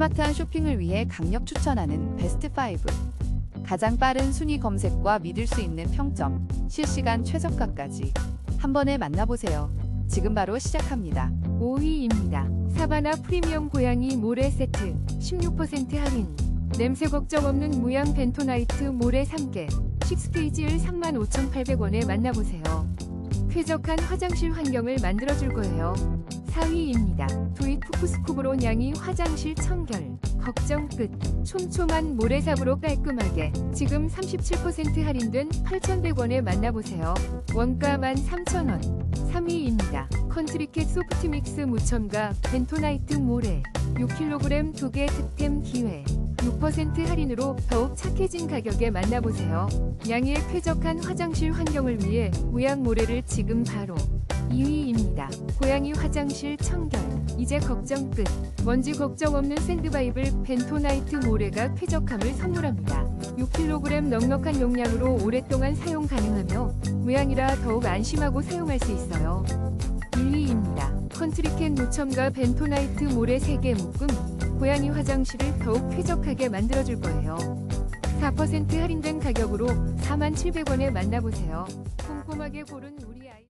스마트한 쇼핑을 위해 강력 추천하는 베스트 5. 가장 빠른 순위 검색과 믿을 수 있는 평점, 실시간 최저가까지 한 번에 만나보세요. 지금 바로 시작합니다. 5위입니다. 사바나 프리미엄 고양이 모래 세트 16% 할인. 냄새 걱정 없는 무양 벤토나이트 모래 3개. 식스테이지를 35,800원에 만나보세요. 쾌적한 화장실 환경을 만들어줄 거예요. 4위입니다. 두잇 푸푸스쿠브론 양이 화장실 청결. 걱정 끝. 촘촘한 모래삽으로 깔끔하게. 지금 37% 할인된 8,100원에 만나보세요. 원가 13,000원. 3위입니다. 컨트리캣 소프트믹스 무첨가 벤토나이트 모래 6kg 2개 득템 기회 6% 할인으로 더욱 착해진 가격에 만나보세요. 양의 쾌적한 화장실 환경을 위해 무양 모래를 지금 바로 2위입니다. 고양이 화장실 청결 이제 걱정 끝 먼지 걱정 없는 샌드바이블 벤토나이트 모래가 쾌적함을 선물합니다. 6kg 넉넉한 용량으로 오랫동안 사용 가능하며 무양이라 더욱 안심하고 사용할 수 있어요. 1위입니다. 컨트리캔 무첨가 벤토나이트 모래 3개 묶음 고양이 화장실을 더욱 쾌적하게 만들어줄 거예요. 4% 할인된 가격으로 47,000원에 만나보세요. 꼼꼼하게 고른 우리 아이